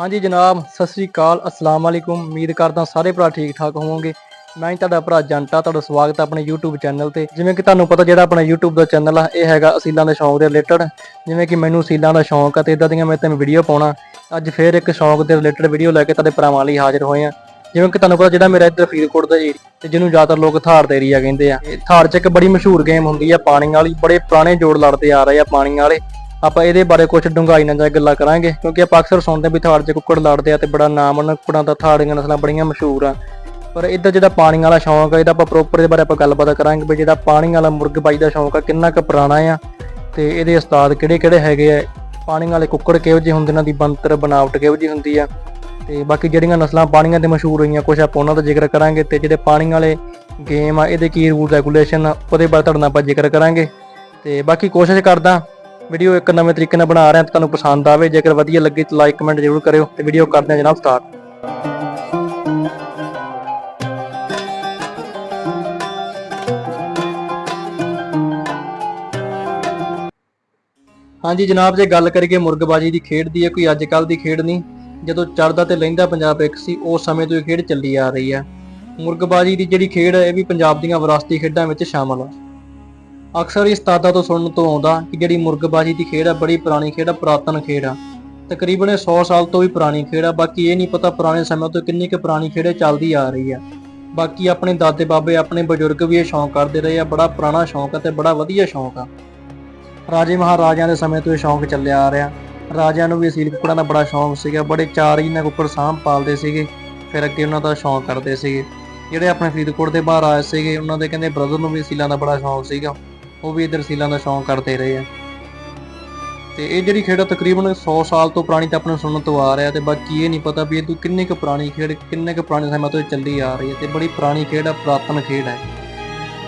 ਹਾਂਜੀ ਜਨਾਬ, ਸਤਿ ਸ੍ਰੀ ਅਕਾਲ, ਅਸਲਾਮ ਵਾਲੇਕੁਮ ਉਮੀਦ ਕਰਦਾ ਸਾਰੇ ਭਰਾ ਠੀਕ ਠਾਕ ਹੋਵੋਗੇ। ਮੈਂ ਹੀ ਤੁਹਾਡਾ ਭਰਾ ਜੰਟਾ ਤੁਹਾਡਾ ਸਵਾਗਤ ਹੈ ਆਪਣੇ YouTube ਚੈਨਲ ਤੇ। ਜਿਵੇਂ ਕਿ ਤੁਹਾਨੂੰ ਪਤਾ ਜਿਹੜਾ ਆਪਣਾ YouTube ਦਾ ਚੈਨਲ ਆ, ਇਹ ਹੈਗਾ ਅਸੀਲਾਂ ਦੇ ਸ਼ੌਂਕ ਦੇ ਰਿਲੇਟਡ। ਜਿਵੇਂ ਕਿ ਮੈਨੂੰ ਅਸੀਲਾਂ ਦਾ ਸ਼ੌਂਕ ਆ ਤੇ ਇਦਾਂ ਦੀਆਂ ਮੈਂ ਤੁਹਾਨੂੰ ਵੀਡੀਓ ਪਾਉਣਾ। ਅੱਜ ਫੇਰ ਇੱਕ ਸ਼ੌਂਕ ਦੇ ਰਿਲੇਟਡ ਵੀਡੀਓ ਲੈ ਕੇ ਤੁਹਾਡੇ ਭਰਾਵਾਂ ਲਈ ਹਾਜ਼ਰ ਹੋਏ ਆ। ਜਿਵੇਂ ਕਿ ਤੁਹਾਨੂੰ ਪਤਾ ਜਿਹੜਾ ਮੇਰਾ ਇੱਧਰ ਫਰੀਦਕੋਟ ਦਾ ਏਰੀਆ ਤੇ ਜਿਹਨੂੰ ਜ਼ਿਆਦਾਤਰ ਲੋਕ ਥਾਰ ਦਾ ਏਰੀਆ ਕਹਿੰਦੇ ਆ। ਥਾਰ 'ਚ ਇੱਕ ਬੜੀ ਮਸ਼ਹੂਰ ਗੇਮ ਹੁੰਦੀ ਆ ਪਾਣੀ ਵਾਲੀ। ਬੜੇ ਪੁਰਾਣੇ ਜੋੜ ਲੜਦੇ ਆ ਰਹੇ ਆ ਪਾਣੀ ਵਾਲੇ। ਆਪਾਂ ਇਹਦੇ ਬਾਰੇ ਕੁਝ ਡੂੰਘਾਈ ਨਾਲ ਜਾ ਗੱਲਾਂ ਕਰਾਂਗੇ, ਕਿਉਂਕਿ ਆਪਾਂ ਅਕਸਰ ਸੁਣਦੇ ਵੀ ਥਾੜ 'ਚ ਕੁੱਕੜ ਲੜਦੇ ਆ ਤੇ ਬੜਾ ਨਾਮ ਉਹਨਾਂ ਕੁੱਕੜਾਂ ਦਾ ਥਾੜ ਦੀਆਂ ਨਸਲਾਂ ਬੜੀਆਂ ਮਸ਼ਹੂਰ ਆ। ਪਰ ਇਹਦਾ ਜਿਹੜਾ ਪਾਣੀ ਵਾਲਾ ਸ਼ੌਂਕ ਆ, ਇਹਦਾ ਆਪਾਂ ਪ੍ਰੋਪਰ ਦੇ ਬਾਰੇ ਆਪਾਂ ਗੱਲਬਾਤ ਕਰਾਂਗੇ ਵੀ ਜਿਹੜਾ ਪਾਣੀ ਵਾਲਾ ਮੁਰਗ ਬਾਈ ਦਾ ਸ਼ੌਂਕ ਆ, ਕਿੰਨਾ ਕੁ ਪੁਰਾਣਾ ਆ ਤੇ ਇਹਦੇ ਉਸਤਾਦ ਕਿਹੜੇ ਕਿਹੜੇ ਹੈਗੇ ਆ। ਪਾਣੀ ਵਾਲੇ ਕੁੱਕੜ ਕਿਹੋ ਜਿਹੇ ਹੁੰਦੇ ਇਹਨਾਂ ਦੀ ਬੰਤਰ ਬਣਾਵਟ ਕਿਹੋ ਜਿਹੀ ਹੁੰਦੀ ਆ। ਤੇ ਬਾਕੀ ਜਿਹੜੀਆਂ ਨਸਲਾਂ ਪਾਣੀਆਂ ਤੇ ਮਸ਼ਹੂਰ ਹੋਈਆਂ ਕੁਝ ਆਪਾਂ ਉਹਨਾਂ ਦਾ ਜ਼ਿਕਰ ਕਰਾਂਗੇ ਤੇ ਜਿਹੜੇ ਪਾਣੀ ਵਾਲੇ ਗੇਮ ਆ, ਇਹਦੇ ਕੀ ਰੂਲ ਰੈਗੂਲੇਸ਼ਨ ਆ, ਉਹਦੇ ਬਾਰੇ ਤੁਹਾਡੇ ਨਾਲ ਆਪਾਂ ਜ਼ਿਕਰ ਕਰਾਂਗੇ। ਤੇ ਬਾਕੀ ਕੋਸ਼ਿਸ਼ ਕਰਦਾ ਵੀਡੀਓ ਇੱਕ ਨਵੇਂ ਤਰੀਕੇ ਨਾਲ ਬਣਾ ਰਿਹਾ ਤੇ ਤੁਹਾਨੂੰ ਪਸੰਦ ਆਵੇ। ਜੇਕਰ ਵਧੀਆ ਲੱਗੇ ਤਾਂ ਲਾਈਕ ਕਮੈਂਟ ਜ਼ਰੂਰ ਕਰਿਓ ਤੇ ਵੀਡੀਓ ਕਰਦੇ ਹਾਂ ਜਨਾਬ ਸਟਾਰਟ ਹਾਂਜੀ ਜਨਾਬ, ਜੇ ਗੱਲ ਕਰੀਏ ਮੁਰਗਬਾਜੀ ਦੀ ਖੇਡ ਦੀ ਹੈ ਕੋਈ ਅੱਜ ਕੱਲ ਦੀ ਖੇਡ ਨਹੀਂ। ਜਦੋਂ ਚੜਦਾ ਤੇ ਲੈਂਦਾ ਪੰਜਾਬ ਇੱਕ ਸੀ, ਉਸ ਸਮੇਂ ਤੋਂ ਇਹ ਖੇਡ ਚੱਲੀ ਆ ਰਹੀ ਹੈ। ਮੁਰਗਬਾਜੀ ਦੀ ਜਿਹੜੀ ਖੇਡ ਹੈ, ਇਹ ਵੀ ਪੰਜਾਬ ਦੀਆਂ ਵਿਰਾਸਤੀ ਖੇਡਾਂ ਵਿੱਚ ਸ਼ਾਮਲ ਹੈ ਅਕਸਰ ਇਸ ਤਾਦਾ ਤੋਂ ਸੁਣਨ ਤੋਂ ਆਉਂਦਾ ਕਿ ਜਿਹੜੀ ਮੁਰਗਬਾਜੀ ਦੀ ਖੇਡ ਆ, ਬੜੀ ਪੁਰਾਣੀ ਖੇਡ ਆ, ਪੁਰਾਤਨ ਖੇਡ ਆ। ਤਕਰੀਬਨ ਇਹ 100 ਸਾਲ ਤੋਂ ਵੀ ਪੁਰਾਣੀ ਖੇਡ ਆ, ਬਾਕੀ ਇਹ ਨਹੀਂ ਪਤਾ ਪੁਰਾਣੇ ਸਮੇਂ ਤੋਂ ਕਿੰਨੀ ਕੁ ਪੁਰਾਣੀ ਖੇਡ ਇਹ ਚੱਲਦੀ ਆ ਰਹੀ ਆ। ਬਾਕੀ ਆਪਣੇ ਦਾਦੇ ਬਾਬੇ, ਆਪਣੇ ਬਜ਼ੁਰਗ ਵੀ ਇਹ ਸ਼ੌਂਕ ਕਰਦੇ ਰਹੇ ਆ, ਬੜਾ ਪੁਰਾਣਾ ਸ਼ੌਂਕ ਆ ਤੇ ਬੜਾ ਵਧੀਆ ਸ਼ੌਂਕ ਆ। ਰਾਜੇ ਮਹਾਰਾਜਿਆਂ ਦੇ ਸਮੇਂ ਤੋਂ ਇਹ ਸ਼ੌਂਕ ਚੱਲਿਆ ਆ ਰਿਹਾ। ਰਾਜਿਆਂ ਨੂੰ ਵੀ ਅਸੀਲ ਕੁੱਕੜਾਂ ਦਾ ਬੜਾ ਸ਼ੌਂਕ ਸੀਗਾ, ਬੜੇ ਚਾਰ ਹੀ ਨਾ ਕੁੱਕੜ ਸਾਂਭ ਪਾਲਦੇ ਸੀਗੇ, ਫਿਰ ਅੱਗੇ ਉਹਨਾਂ ਦਾ ਸ਼ੌਂਕ ਕਰਦੇ ਸੀਗੇ। ਜਿਹੜੇ ਆਪਣੇ ਫਰੀਦਕੋਟ ਦੇ ਬਾਹਰ ਆਏ ਸੀਗੇ, ਉਹਨਾਂ ਦੇ ਕਹਿੰਦੇ ਬ੍ਰਦਰ ਨੂੰ ਵੀ ਅਸੀਲਾਂ ਦਾ ਬੜਾ ਸ਼ੌਂਕ ਸੀਗਾ। ਉਹ ਵੀ ਇਧਰ ਸੀਲਾਂ ਦਾ ਸ਼ੌਂਕ ਕਰਦੇ ਰਹੇ ਆ। ਤੇ ਇਹ ਜਿਹੜੀ ਖੇਡ ਆ, ਤਕਰੀਬਨ 100 ਸਾਲ ਤੋਂ ਪੁਰਾਣੀ ਤਾਂ ਆਪਣੇ ਸੁਣਨ ਤੋਂ ਆ ਰਿਹਾ ਤੇ ਬਾਕੀ ਇਹ ਨਹੀਂ ਪਤਾ ਵੀ ਇਹ ਤੋਂ ਕਿੰਨੀ ਕੁ ਪੁਰਾਣੀ ਖੇਡ, ਕਿੰਨੇ ਕੁ ਪੁਰਾਣੇ ਸਮੇਂ ਤੋਂ ਇਹ ਚੱਲੀ ਆ ਰਹੀ ਹੈ ਤੇ ਬੜੀ ਪੁਰਾਣੀ ਖੇਡ ਆ, ਪੁਰਾਤਨ ਖੇਡ ਹੈ।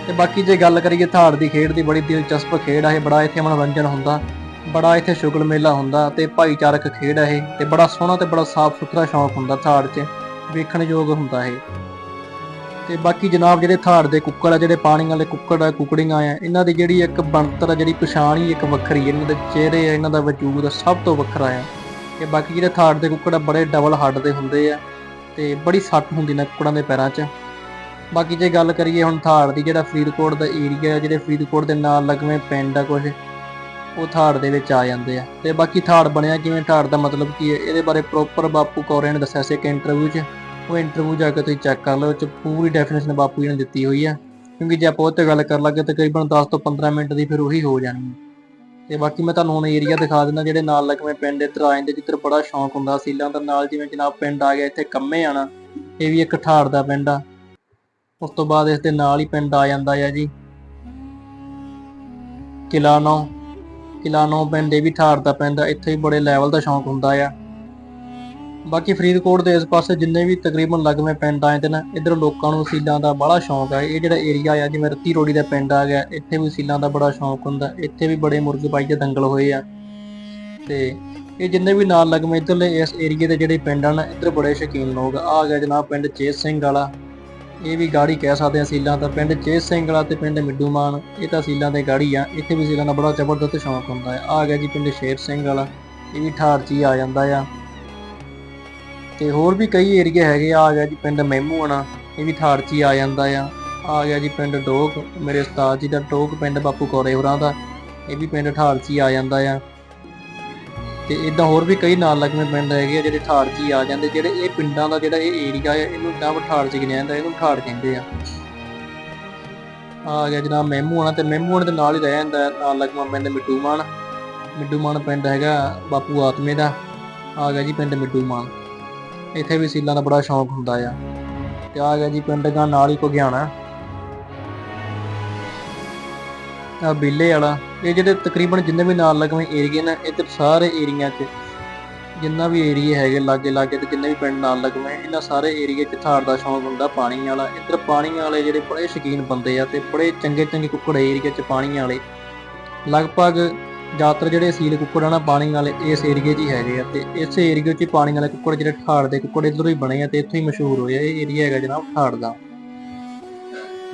ਤੇ ਬਾਕੀ ਜੇ ਗੱਲ ਕਰੀਏ ਥਾੜ ਦੀ ਖੇਡ ਦੀ, ਬੜੀ ਦਿਲਚਸਪ ਖੇਡ ਆ ਇਹ, ਬੜਾ ਇੱਥੇ ਮਨੋਰੰਜਨ ਹੁੰਦਾ, ਬੜਾ ਇੱਥੇ ਸ਼ੁਗਲ ਮੇਲਾ ਹੁੰਦਾ ਤੇ ਭਾਈਚਾਰਕ ਖੇਡ ਆ ਇਹ ਤੇ ਬੜਾ ਸੋਹਣਾ ਤੇ ਬੜਾ ਸਾਫ਼ ਸੁਥਰਾ ਸ਼ੌਂਕ ਹੁੰਦਾ ਥਾੜ 'ਚ, ਵੇਖਣ ਯੋਗ ਹੁੰਦਾ ਇਹ। ਤੇ ਬਾਕੀ ਜਨਾਬ ਜਿਹੜੇ ਥਾੜ ਦੇ ਕੁੱਕੜ ਆ, ਜਿਹੜੇ ਪਾਣੀ ਵਾਲੇ ਕੁੱਕੜ ਆ, ਕੁਕੜੀਆਂ ਆ, ਇਹਨਾਂ ਦੀ ਜਿਹੜੀ ਇੱਕ ਬਣਤਰ ਆ, ਜਿਹੜੀ ਪਛਾਣ ਹੀ ਇੱਕ ਵੱਖਰੀ ਹੈ ਇਹਨਾਂ ਦੇ ਚਿਹਰੇ ਆ, ਇਹਨਾਂ ਦਾ ਵਜੂਦ ਸਭ ਤੋਂ ਵੱਖਰਾ ਆ। ਤੇ ਬਾਕੀ ਜਿਹੜੇ ਥਾੜ ਦੇ ਕੁੱਕੜ ਆ, ਬੜੇ ਡਬਲ ਹੱਡ ਦੇ ਹੁੰਦੇ ਆ ਤੇ ਬੜੀ ਸੱਟ ਹੁੰਦੀ ਨਾ ਕੁੱਕੜਾਂ ਦੇ ਪੈਰਾਂ 'ਚ। ਬਾਕੀ ਜੇ ਗੱਲ ਕਰੀਏ ਹੁਣ ਥਾੜ ਦੀ, ਜਿਹੜਾ ਫਰੀਦਕੋਟ ਦਾ ਏਰੀਆ ਜਿਹੜੇ ਫਰੀਦਕੋਟ ਦੇ ਨਾਲ ਲੱਗਵੇਂ ਪਿੰਡ ਆ ਕੁਝ ਉਹ ਥਾੜ ਦੇ ਵਿੱਚ ਆ ਜਾਂਦੇ ਆ। ਤੇ ਬਾਕੀ ਥਾੜ ਬਣਿਆ ਕਿਵੇਂ? ਥਾੜ ਦਾ ਮਤਲਬ ਕੀ ਹੈ ਇਹਦੇ ਬਾਰੇ ਪ੍ਰੋਪਰ ਬਾਪੂ ਕੌਰੇ ਨੇ ਦੱਸਿਆ ਸੀ ਇੱਕ ਇੰਟਰਵਿਊ 'ਚ। ਉਹ ਇੰਟਰਵਿਊ ਜਾ ਕੇ ਤੁਸੀਂ ਚੈੱਕ ਕਰ ਲਓ 'ਚ ਪੂਰੀ ਡੈਫੀਨੇਸ਼ਨ ਬਾਪੂ ਜੀ ਨੇ ਦਿੱਤੀ ਹੋਈ ਆ। ਕਿਉਂਕਿ ਜੇ ਆਪਾਂ ਉਹ ਤੇ ਗੱਲ ਕਰ ਲੱਗੇ ਤਕਰੀਬਨ 10 ਤੋਂ 15 ਮਿੰਟ ਦੀ ਫਿਰ ਉਹੀ ਹੋ ਜਾਣੀ ਹੈ ਤੇ ਬਾਕੀ ਮੈਂ ਤੁਹਾਨੂੰ ਹੁਣ ਏਰੀਆ ਦਿਖਾ ਦਿੰਦਾ, ਜਿਹੜੇ ਨਾਲ ਲੱਗਵੇਂ ਪਿੰਡ ਇੱਧਰ ਆ ਜਾਂਦੇ ਜਿੱਧਰ ਬੜਾ ਸ਼ੌਂਕ ਹੁੰਦਾ ਸੀਲਾਂ ਦਾ। ਨਾਲ ਜਿਵੇਂ ਜਨਾਬ ਪਿੰਡ ਆ ਗਿਆ, ਇੱਥੇ ਕੰਮੇ ਆਣਾ, ਇਹ ਵੀ ਇੱਕ ਠਾੜ ਦਾ ਪਿੰਡ ਆ। ਉਸ ਤੋਂ ਬਾਅਦ ਇਸ ਦੇ ਨਾਲ ਹੀ ਪਿੰਡ ਆ ਜਾਂਦਾ ਆ ਜੀ। ਕਿਲਾ ਨੌ ਕਿਲਾ ਨੌ ਪਿੰਡ ਇਹ ਵੀ ਠਾੜ ਦਾ ਪਿੰਡ ਆ। ਇੱਥੇ ਵੀ ਬੜੇ ਲੈਵਲ ਦਾ ਸ਼ੌਂਕ ਹੁੰਦਾ ਆ। ਬਾਕੀ ਫਰੀਦਕੋਟ ਦੇ ਇਸ ਪਾਸੇ ਜਿੰਨੇ ਵੀ ਤਕਰੀਬਨ ਲੱਗਵੇਂ ਪਿੰਡ ਆਏ ਤੇ ਨਾ ਇਧਰ ਲੋਕਾਂ ਨੂੰ ਸੀਲਾਂ ਦਾ ਬੜਾ ਸ਼ੌਂਕ ਹੈ ਇਹ ਜਿਹੜਾ ਏਰੀਆ ਆ, ਜਿਵੇਂ ਰੱਤੀ ਰੋੜੀ ਦਾ ਪਿੰਡ ਆ ਗਿਆ, ਇੱਥੇ ਵੀ ਸੀਲਾਂ ਦਾ ਬੜਾ ਸ਼ੌਂਕ ਹੁੰਦਾ। ਇੱਥੇ ਵੀ ਬੜੇ ਮੁਰਗੇ ਬਾਈ ਦੇ ਦੰਗਲ ਹੋਏ ਆ। ਤੇ ਇਹ ਜਿੰਨੇ ਵੀ ਨਾਲ ਲੱਗਵੇਂ ਇਧਰਲੇ ਇਸ ਏਰੀਏ ਦੇ ਜਿਹੜੇ ਪਿੰਡ ਹਨ ਇੱਧਰ ਬੜੇ ਸ਼ੌਕੀਨ ਲੋਕ ਆ। ਆਹ ਗਿਆ ਜਨਾਬ ਪਿੰਡ ਚੇਤ ਸਿੰਘ ਵਾਲਾ। ਇਹ ਵੀ ਗਾੜੀ ਕਹਿ ਸਕਦੇ ਆ ਸੀਲਾਂ ਦਾ। ਪਿੰਡ ਚੇਤ ਸਿੰਘ ਵਾਲਾ ਤੇ ਪਿੰਡ ਮਿੱਡੂਮਾਨ ਇਹ ਤਾਂ ਸੀਲਾਂ ਦੇ ਗਾੜੀ ਆ। ਇੱਥੇ ਵੀ ਸੀਲਾਂ ਦਾ ਬੜਾ ਜ਼ਬਰਦਸਤ ਸ਼ੌਂਕ ਹੁੰਦਾ ਹੈ ਆ ਗਿਆ ਜੀ ਪਿੰਡ ਸ਼ੇਰ ਸਿੰਘ ਵਾਲਾ। ਇਹ ਵੀ ਠਾੜ 'ਚ ਹੀ ਆ ਜਾਂਦਾ ਆ। ਤੇ ਹੋਰ ਵੀ ਕਈ ਏਰੀਆ ਹੈਗੇ ਆ ਆ ਗਿਆ ਜੀ ਪਿੰਡ ਮਹਿਮੂਆਣਾ ਇਹ ਵੀ ਠਾੜ 'ਚ ਹੀ ਆ ਜਾਂਦਾ ਆ। ਆ ਗਿਆ ਜੀ ਪਿੰਡ ਡੋਕ, ਮੇਰੇ ਉਸਤਾਦ ਜੀ ਦਾ ਡੋਕ ਪਿੰਡ ਬਾਪੂ ਕੋਰੇ ਹੋਰਾਂ ਦਾ, ਇਹ ਵੀ ਪਿੰਡ ਠਾੜ 'ਚ ਹੀ ਆ ਜਾਂਦਾ ਆ। ਤੇ ਇਦਾਂ ਹੋਰ ਵੀ ਕਈ ਨਾਲ ਲੱਗਵੇਂ ਪਿੰਡ ਹੈਗੇ ਆ ਜਿਹੜੇ ਠਾੜ 'ਚ ਹੀ ਆ ਜਾਂਦੇ, ਜਿਹੜੇ ਇਹ ਪਿੰਡਾਂ ਦਾ ਜਿਹੜਾ ਇਹ ਏਰੀਆ ਹੈ ਇਹਨੂੰ ਤਾਂ ਠਾੜ 'ਚ ਗਿਣਿਆ ਜਾਂਦਾ ਇਹਨੂੰ ਠਾੜ ਕਹਿੰਦੇ ਆ। ਆ ਗਿਆ ਜਨਾਬ ਮਹਿਮੂਆਣਾ ਤੇ ਮਹਿਮੂਆਣਾ ਦੇ ਨਾਲ ਹੀ ਰਹਿ ਜਾਂਦਾ ਨਾਲ ਲੱਗਵਾ ਪਿੰਡ ਮਿੱਡੂਮਾਨ ਮਿੱਡੂਮਾਨ ਪਿੰਡ ਹੈਗਾ ਬਾਪੂ ਆਤਮੇ ਦਾ। ਆ ਗਿਆ ਜੀ ਪਿੰਡ ਮਿੱਡੂਮਾਨ ਇੱਥੇ ਵੀ ਸੀਲਾਂ ਦਾ ਬੜਾ ਸ਼ੌਂਕ ਹੁੰਦਾ ਆ। ਤੇ ਆ ਗਿਆ ਜੀ ਪਿੰਡ ਦਾ ਨਾਲ ਹੀ ਘੁਗਿਆਣਾ। ਆ ਬਿੱਲੇ ਵਾਲਾ, ਇਹ ਜਿਹੜੇ ਤਕਰੀਬਨ ਜਿੰਨੇ ਵੀ ਨਾਲ ਲੱਗਵੇਂ ਏਰੀਏ ਨੇ ਇੱਧਰ ਸਾਰੇ ਏਰੀਆ 'ਚ ਜਿੰਨਾ ਵੀ ਏਰੀਆ ਹੈਗੇ ਲਾਗੇ ਲਾਗੇ ਤੇ ਜਿੰਨੇ ਵੀ ਪਿੰਡ ਨਾਲ ਲੱਗਵੇਂ, ਇਹਨਾਂ ਸਾਰੇ ਏਰੀਏ 'ਚ ਥਾੜ ਦਾ ਸ਼ੌਂਕ ਹੁੰਦਾ ਪਾਣੀ ਵਾਲਾ। ਇੱਧਰ ਪਾਣੀ ਵਾਲੇ ਜਿਹੜੇ ਬੜੇ ਸ਼ੌਕੀਨ ਬੰਦੇ ਆ ਤੇ ਬੜੇ ਚੰਗੇ ਚੰਗੇ ਕੁੱਕੜ ਏਰੀਏ 'ਚ ਪਾਣੀ ਵਾਲੇ। ਲਗਭਗ ਜ਼ਿਆਦਾਤਰ ਜਿਹੜੇ ਸੀਲ ਕੁੱਕੜ ਆ ਨਾ ਪਾਣੀ ਵਾਲੇ, ਇਸ ਏਰੀਏ 'ਚ ਹੀ ਹੈਗੇ ਆ ਤੇ ਇਸ ਏਰੀਏ 'ਚ ਹੀ ਪਾਣੀ ਵਾਲੇ ਕੁੱਕੜ ਜਿਹੜੇ ਠਾੜ ਦੇ ਕੁੱਕੜ ਇੱਧਰੋਂ ਹੀ ਬਣੇ ਆ ਤੇ ਇੱਥੋਂ ਹੀ ਮਸ਼ਹੂਰ ਹੋਏ ਆ, ਇਹ ਏਰੀਆ ਹੈਗਾ ਜਨਾਬ ਠਾੜ ਦਾ।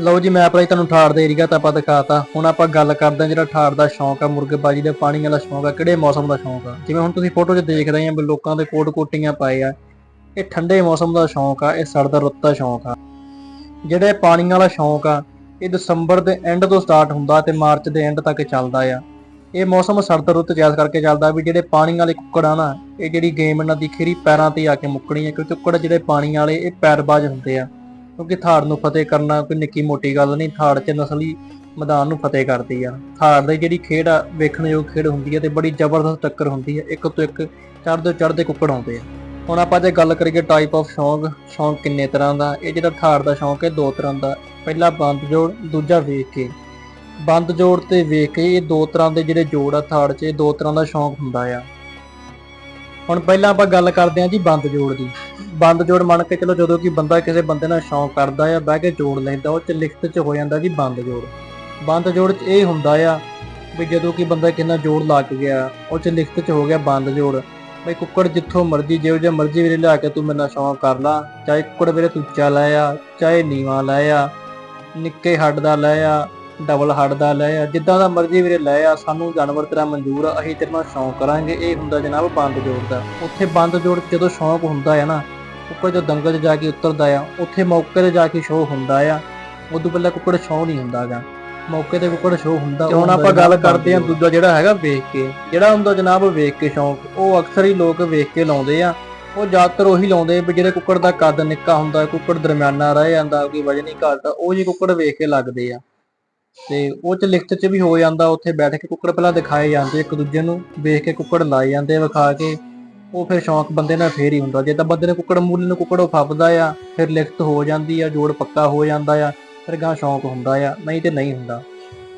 ਲਓ ਜੀ, ਮੈਂ ਆਪਣਾ ਤੁਹਾਨੂੰ ਠਾੜ ਦੇ ਏਰੀਆ ਤਾਂ ਆਪਾਂ ਦਿਖਾਤਾ। ਹੁਣ ਆਪਾਂ ਗੱਲ ਕਰਦੇ ਹਾਂ ਜਿਹੜਾ ਠਾੜ ਦਾ ਸ਼ੌਂਕ ਆ, ਮੁਰਗੇਬਾਜੀ ਦੇ ਪਾਣੀ ਵਾਲਾ ਸ਼ੌਂਕ ਆ, ਕਿਹੜੇ ਮੌਸਮ ਦਾ ਸ਼ੌਂਕ ਆ? ਜਿਵੇਂ ਹੁਣ ਤੁਸੀਂ ਫੋਟੋ 'ਚ ਦੇਖ ਰਹੇ ਆ ਵੀ ਲੋਕਾਂ ਦੇ ਕੋਟ ਕੋਟੀਆਂ ਪਾਏ ਆ, ਇਹ ਠੰਡੇ ਮੌਸਮ ਦਾ ਸ਼ੌਂਕ ਆ, ਇਹ ਸਰਦ ਰੁੱਤ ਦਾ ਸ਼ੌਂਕ ਆ। ਜਿਹੜੇ ਪਾਣੀ ਵਾਲਾ ਸ਼ੌਂਕ ਆ, ਇਹ ਦਸੰਬਰ ਦੇ ਐਂਡ ਤੋਂ ਸਟਾਰਟ ਹੁੰਦਾ ਤੇ ਮਾਰਚ ਦੇ ਐਂਡ ਤੱਕ ਚੱਲਦਾ ਆ। ਇਹ ਮੌਸਮ ਸਰਦ ਰੁੱਤ ਚ ਕਰਕੇ ਚੱਲਦਾ ਵੀ ਜਿਹੜੇ ਪਾਣੀ ਵਾਲੇ ਕੁੱਕੜ ਆ ਨਾ, ਇਹ ਜਿਹੜੀ ਗੇਮ ਇਹਨਾਂ ਦੀ ਖੀਰੀ ਪੈਰਾਂ ਤੇ ਆ ਕੇ ਮੁੱਕਣੀ ਹੈ ਕਿਉਂਕਿ ਕੁੱਕੜ ਜਿਹੜੇ ਪਾਣੀ ਵਾਲੇ, ਇਹ ਪੈਰਬਾਜ਼ ਹੁੰਦੇ ਆ। ਕਿਉਂਕਿ ਥਾੜ ਨੂੰ ਫਤਿਹ ਕਰਨਾ ਕੋਈ ਨਿੱਕੀ ਮੋਟੀ ਗੱਲ ਨਹੀਂ, ਥਾੜ 'ਚ ਨਸਲੀ ਮੈਦਾਨ ਨੂੰ ਫਤਿਹ ਕਰਦੀ ਆ। ਥਾੜ ਦੀ ਜਿਹੜੀ ਖੇਡ ਆ, ਵੇਖਣਯੋਗ ਖੇਡ ਹੁੰਦੀ ਆ ਤੇ ਬੜੀ ਜ਼ਬਰਦਸਤ ਟੱਕਰ ਹੁੰਦੀ ਹੈ ਇੱਕ ਤੋਂ ਇੱਕ ਚੜ੍ਹਦੇ ਚੜ੍ਹਦੇ ਕੁੱਕੜ ਆਉਂਦੇ ਆ। ਹੁਣ ਆਪਾਂ ਜੇ ਗੱਲ ਕਰੀਏ ਟਾਈਪ ਆਫ ਸ਼ੌਂਕ ਸ਼ੌਂਕ ਕਿੰਨੇ ਤਰ੍ਹਾਂ ਦਾ, ਇਹ ਜਿਹੜਾ ਥਾੜ ਦਾ ਸ਼ੌਂਕ ਹੈ ਦੋ ਤਰ੍ਹਾਂ ਦਾ। ਪਹਿਲਾ ਬੰਦ ਜੋੜ, ਦੂਜਾ ਵੇਖ ਕੇ। ਬੰਦ ਜੋੜ ਤੇ ਵੇਖ ਕੇ ਇਹ ਦੋ ਤਰ੍ਹਾਂ ਦੇ ਜਿਹੜੇ ਜੋੜ ਆ ਥਾੜ 'ਚ, ਇਹ ਦੋ ਤਰ੍ਹਾਂ ਦਾ ਸ਼ੌਂਕ ਹੁੰਦਾ ਆ। ਹੁਣ ਪਹਿਲਾਂ ਆਪਾਂ ਗੱਲ ਕਰਦੇ ਹਾਂ ਜੀ ਬੰਦ ਜੋੜ ਦੀ। ਬੰਦ ਜੋੜ ਮੰਨ ਕੇ ਚਲੋ ਜਦੋਂ ਕਿ ਬੰਦਾ ਕਿਸੇ ਬੰਦੇ ਨਾਲ ਸ਼ੌਂਕ ਕਰਦਾ ਆ, ਬਹਿ ਕੇ ਜੋੜ ਲੈਂਦਾ, ਉਹ ਚ ਲਿਖਤ 'ਚ ਹੋ ਜਾਂਦਾ ਜੀ ਬੰਦ ਜੋੜ। ਬੰਦ ਜੋੜ 'ਚ ਇਹ ਹੁੰਦਾ ਆ ਵੀ ਜਦੋਂ ਕਿ ਬੰਦਾ ਕਿੰਨਾ ਨਾਲ ਜੋੜ ਲੱਗ ਗਿਆ, ਉਹ ਚ ਲਿਖਤ 'ਚ ਹੋ ਗਿਆ ਬੰਦ ਜੋੜ। ਬਈ ਕੁੱਕੜ ਜਿੱਥੋਂ ਮਰਜ਼ੀ, ਜਿਹੋ ਜਿਹਾ ਮਰਜ਼ੀ ਵੀਰੇ ਲਿਆ ਕੇ ਤੂੰ ਮੇਰੇ ਨਾਲ ਸ਼ੌਂਕ ਕਰ ਲਾ, ਚਾਹੇ ਕੁੱਕੜ ਵੀਰੇ ਤੂੰ ਉੱਚਾ ਲੈ ਆ ਚਾਹੇ ਨੀਵਾਂ ਲੈ ਆ ਨਿੱਕੇ ਹੱਡ ਦਾ ਲੈ ਆ ਡਬਲ ਹੱਡ ਦਾ ਲੈ ਆ। ਜਿੱਦਾਂ ਦਾ ਮਰਜ਼ੀ ਵੀਰੇ ਲੈ ਆ ਸਾਨੂੰ ਜਾਨਵਰ ਤੇਰਾ ਮਨਜ਼ੂਰ ਆ ਅਸੀਂ ਤੇਰੇ ਨਾਲ ਸ਼ੌਂਕ ਕਰਾਂਗੇ। ਇਹ ਹੁੰਦਾ ਜਨਾਬ ਬੰਦ ਜੋੜ ਦਾ। ਉੱਥੇ ਬੰਦ ਜੋੜ ਜਦੋਂ ਸ਼ੌਂਕ ਹੁੰਦਾ ਹੈ ਨਾ ਕੁੱਕੜ ਜਦੋਂ ਦੰਗਲ 'ਚ ਜਾ ਕੇ ਉਤਰਦਾ ਆ ਉੱਥੇ ਮੌਕੇ ਤੇ ਜਾ ਕੇ ਸ਼ੋਅ ਹੁੰਦਾ ਆ। ਉਦੋਂ ਪਹਿਲਾਂ ਕੁੱਕੜ ਸ਼ੋਅ ਨਹੀਂ ਹੁੰਦਾਗਾ ਮੌਕੇ ਤੇ ਕੁੱਕੜ ਸ਼ੋਅ ਹੁੰਦਾ ਤੇ ਹੁਣ ਆਪਾਂ ਗੱਲ ਕਰਦੇ ਹਾਂ ਦੂਜਾ ਜਿਹੜਾ ਹੈਗਾ ਵੇਖ ਕੇ। ਜਿਹੜਾ ਹੁੰਦਾ ਜਨਾਬ ਵੇਖ ਕੇ ਸ਼ੌਂਕ ਉਹ ਅਕਸਰ ਹੀ ਲੋਕ ਵੇਖ ਕੇ ਲਾਉਂਦੇ ਆ। ਉਹ ਜ਼ਿਆਦਾਤਰ ਉਹੀ ਲਾਉਂਦੇ ਵੀ ਜਿਹੜੇ ਕੁੱਕੜ ਦਾ ਕੱਦ ਨਿੱਕਾ ਹੁੰਦਾ ਕੁੱਕੜ ਦਰਮਿਆਨਾ ਰਹਿ ਜਾਂਦਾ ਕੋਈ ਵਜਨ ਨਹੀਂ ਘਟਦਾ ਉਹ ਜੀ ਕੁੱਕੜ ਵੇਖ ਕੇ ਲੱਗਦੇ ਆ। ਤੇ ਉਹ ਚ ਲਿਖਤ ਚ ਵੀ ਹੋ ਜਾਂਦਾ, ਉੱਥੇ ਬੈਠ ਕੇ ਕੁੱਕੜ ਪਹਿਲਾਂ ਦਿਖਾਏ ਜਾਂਦੇ ਇੱਕ ਦੂਜੇ ਨੂੰ, ਵੇਖ ਕੇ ਕੁੱਕੜ ਲਾਏ ਜਾਂਦੇ ਵਿਖਾ ਕੇ। ਉਹ ਫਿਰ ਸ਼ੌਂਕ ਬੰਦੇ ਨਾਲ ਫੇਰ ਹੀ ਹੁੰਦਾ, ਜੇ ਤਾਂ ਬੰਦੇ ਨੇ ਕੁੱਕੜ ਮੂਲੀ ਨੂੰ ਕੁੱਕੜ ਉਹ ਫੱਬਦਾ ਆ, ਫਿਰ ਲਿਖਤ ਹੋ ਜਾਂਦੀ ਆ, ਜੋੜ ਪੱਕਾ ਹੋ ਜਾਂਦਾ ਆ, ਫਿਰ ਗਾਂ ਸ਼ੌਂਕ ਹੁੰਦਾ ਆ, ਨਹੀਂ ਤੇ ਨਹੀਂ ਹੁੰਦਾ।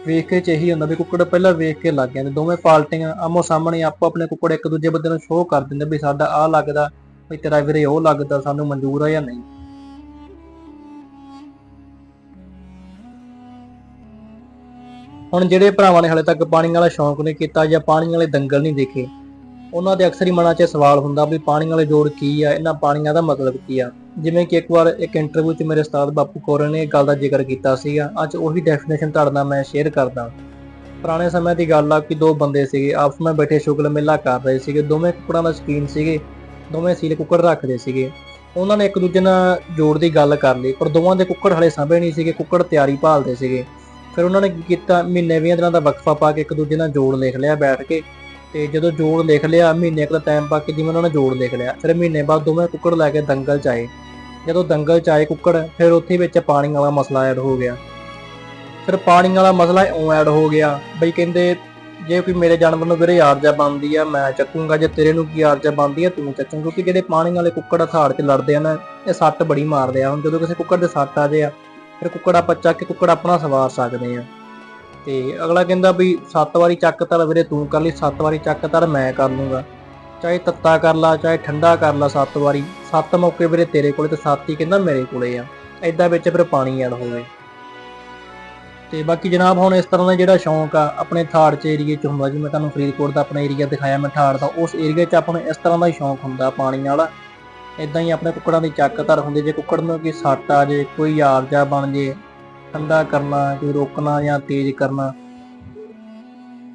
ਵੇਖ ਕੇ ਚ ਇਹੀ ਹੁੰਦਾ ਵੀ ਕੁੱਕੜ ਪਹਿਲਾਂ ਵੇਖ ਕੇ ਲੱਗ ਜਾਂਦੇ, ਦੋਵੇਂ ਪਾਲਟੀਆਂ ਆਮੋ ਸਾਹਮਣੇ ਆਪੋ ਆਪਣੇ ਕੁੱਕੜ ਇੱਕ ਦੂਜੇ ਬੰਦੇ ਨੂੰ ਸ਼ੋਅ ਕਰ ਦਿੰਦੇ ਵੀ ਸਾਡਾ ਆਹ ਲੱਗਦਾ, ਵੀ ਤੇਰਾ ਵੀਰੇ ਉਹ ਲੱਗਦਾ, ਸਾਨੂੰ ਮਨਜ਼ੂਰ ਆ ਜਾਂ ਨਹੀਂ। ਹੁਣ ਜਿਹੜੇ ਭਰਾਵਾਂ ਨੇ ਹਲੇ ਤੱਕ ਪਾਣੀ ਵਾਲਾ ਸ਼ੌਂਕ ਨਹੀਂ ਕੀਤਾ ਜਾਂ ਪਾਣੀ ਵਾਲੇ ਦੰਗਲ ਨਹੀਂ ਦੇਖੇ, ਉਹਨਾਂ ਦੇ ਅਕਸਰ ਹੀ ਮਨਾਂ 'ਚ ਸਵਾਲ ਹੁੰਦਾ ਵੀ ਪਾਣੀ ਵਾਲੇ ਜੋੜ ਕੀ ਆ, ਇਹਨਾਂ ਪਾਣੀਆਂ ਦਾ ਮਤਲਬ ਕੀ ਆ? ਜਿਵੇਂ ਕਿ ਇੱਕ ਵਾਰ ਇੱਕ ਇੰਟਰਵਿਊ 'ਚ ਮੇਰੇ ਉਸਤਾਦ ਬਾਪੂ ਕੋਰੇ ਨੇ ਗੱਲ ਦਾ ਜ਼ਿਕਰ ਕੀਤਾ ਸੀਗਾ, ਅੱਜ ਉਹੀ ਡੈਫੀਨੇਸ਼ਨ ਤੁਹਾਡੇ ਨਾਲ ਮੈਂ ਸ਼ੇਅਰ ਕਰਦਾ। ਪੁਰਾਣੇ ਸਮੇਂ ਦੀ ਗੱਲ ਆ ਕਿ ਦੋ ਬੰਦੇ ਸੀਗੇ, ਆਪਸ ਵਿੱਚ ਬੈਠੇ ਸ਼ੁਗਲ ਮੇਲਾ ਕਰ ਰਹੇ ਸੀਗੇ, ਦੋਵੇਂ ਕੁੱਕੜਾਂ ਦਾ ਸ਼ਕੀਨ ਸੀਗੇ, ਦੋਵੇਂ ਸੀਲ ਕੁੱਕੜ ਰੱਖਦੇ ਸੀਗੇ। ਉਹਨਾਂ ਨੇ ਇੱਕ ਦੂਜੇ ਨਾਲ ਜੋੜ ਦੀ ਗੱਲ ਕਰ ਲਈ, ਪਰ ਦੋਵਾਂ ਦੇ ਕੁੱਕੜ ਹਲੇ ਸਾਂਭੇ ਨਹੀਂ ਸੀਗੇ, ਕੁੱਕੜ ਤਿਆਰੀ ਭਾਲਦੇ ਸੀਗੇ। ਫਿਰ ਉਹਨਾਂ ਨੇ ਕੀ ਕੀਤਾ? ਮਹੀਨੇ 20 ਦਿਨਾਂ ਦਾ ਵਕਫਾ ਪਾ ਕੇ ਇੱਕ ਦੂਜੇ ਨਾਲ ਜੋੜ ਲਿਖ ਲਿਆ ਬੈਠ ਕੇ। ਤੇ ਜਦੋਂ ਜੋੜ ਲਿਖ ਲਿਆ, ਮਹੀਨੇ ਕੁ ਦਾ ਟਾਈਮ ਪਾ ਕੇ ਜਿਵੇਂ ਉਹਨਾਂ ਨੇ ਜੋੜ ਲਿਖ ਲਿਆ। ਫਿਰ ਮਹੀਨੇ ਬਾਅਦ ਦੋਵੇਂ ਕੁੱਕੜ ਲੈ ਕੇ ਦੰਗਲ ਚ ਆਏ। ਜਦੋਂ ਦੰਗਲ ਚ ਆਏ ਕੁੱਕੜ, ਫਿਰ ਉੱਥੇ ਵਿੱਚ ਪਾਣੀ ਵਾਲਾ ਮਸਲਾ ਐਡ ਹੋ ਗਿਆ। ਫਿਰ ਪਾਣੀ ਵਾਲਾ ਮਸਲਾ ਉਹ ਐਡ ਹੋ ਗਿਆ ਬਈ ਕਹਿੰਦੇ, ਜੇ ਕੋਈ ਮੇਰੇ ਜਾਨਵਰ ਨੂੰ ਵੀਰੇ ਆਰਜਾ ਬਣਦੀ ਆ, ਮੈਂ ਚੱਕੂੰਗਾ। ਜੇ ਤੇਰੇ ਨੂੰ ਕੀ ਆਰਜਾ ਬਣਦੀ ਆ, ਤੂੰ ਚੱਕੂੰ ਕਿਉਂਕਿ ਜਿਹੜੇ ਪਾਣੀ ਵਾਲੇ ਕੁੱਕੜ ਥਾੜ 'ਚ ਲੜਦੇ ਆ ਨਾ, ਇਹ ਸੱਟ ਬੜੀ ਮਾਰਦੇ ਆ। ਹੁਣ ਜਦੋਂ ਕਿਸੇ ਕੁੱਕੜ ਦੇ ਸੱਟ ਆ ਜੇ ਆ ਫਿਰ ਕੁੱਕੜ ਆਪਾਂ ਚੱਕ ਕੇ ਕੁੱਕੜ ਆਪਣਾ ਸਵਾਰ ਸਕਦੇ ਆ ਤੇ ਅਗਲਾ ਕਹਿੰਦਾ ਵੀ ਸੱਤ ਵਾਰੀ ਚੱਕ ਤਰ ਵੀਰੇ ਤੂੰ ਕਰ ਲਈ, ਸੱਤ ਵਾਰੀ ਚੱਕ ਤਰ ਮੈਂ ਕਰ ਲੂੰਗਾ। ਚਾਹੇ ਤੱਤਾ ਕਰ ਲਾ, ਚਾਹੇ ਠੰਡਾ ਕਰ ਲਾ ਸੱਤ ਵਾਰੀ, ਸੱਤ ਮੌਕੇ ਵੀਰੇ ਤੇਰੇ ਕੋਲੇ ਤੇ ਸੱਤ ਹੀ ਕਹਿੰਦਾ ਮੇਰੇ ਕੋਲੇ ਆ। ਐਦਾਂ ਵਿੱਚ ਫਿਰ ਪਾਣੀ ਐਡ ਹੋਵੇ। ਤੇ ਬਾਕੀ ਜਨਾਬ ਹੁਣ ਇਸ ਤਰ੍ਹਾਂ ਦਾ ਜਿਹੜਾ ਸ਼ੌਂਕ ਆ, ਆਪਣੇ ਥਾੜ ਚ ਏਰੀਏ ਚ ਹੁੰਦਾ, ਜਿਵੇਂ ਤੁਹਾਨੂੰ ਫਰੀਦਕੋਟ ਦਾ ਆਪਣਾ ਏਰੀਆ ਦਿਖਾਇਆ ਮੈਂ, ਥਾੜ ਦਾ, ਉਸ ਏਰੀਏ ਚ ਆਪਾਂ ਨੂੰ ਇਸ ਤਰ੍ਹਾਂ ਦਾ ਹੀ ਸ਼ੌਂਕ ਹੁੰਦਾ ਪਾਣੀ ਵਾਲਾ ਇਦਾਂ ਹੀ ਆਪਣੇ ਕੁੱਕੜਾਂ ਦੀ ਚੱਕ ਧਰ ਹੁੰਦੀ ਜੇ ਕੁੱਕੜ ਨੂੰ ਕੋਈ ਸੱਟ ਆ ਜੇ, ਕੋਈ ਯਾਰ ਜਾ ਬਣ ਜੇ, ਠੰਡਾ ਕਰਨਾ, ਕੋਈ ਰੋਕਣਾ ਜਾਂ ਤੇਜ਼ ਕਰਨਾ।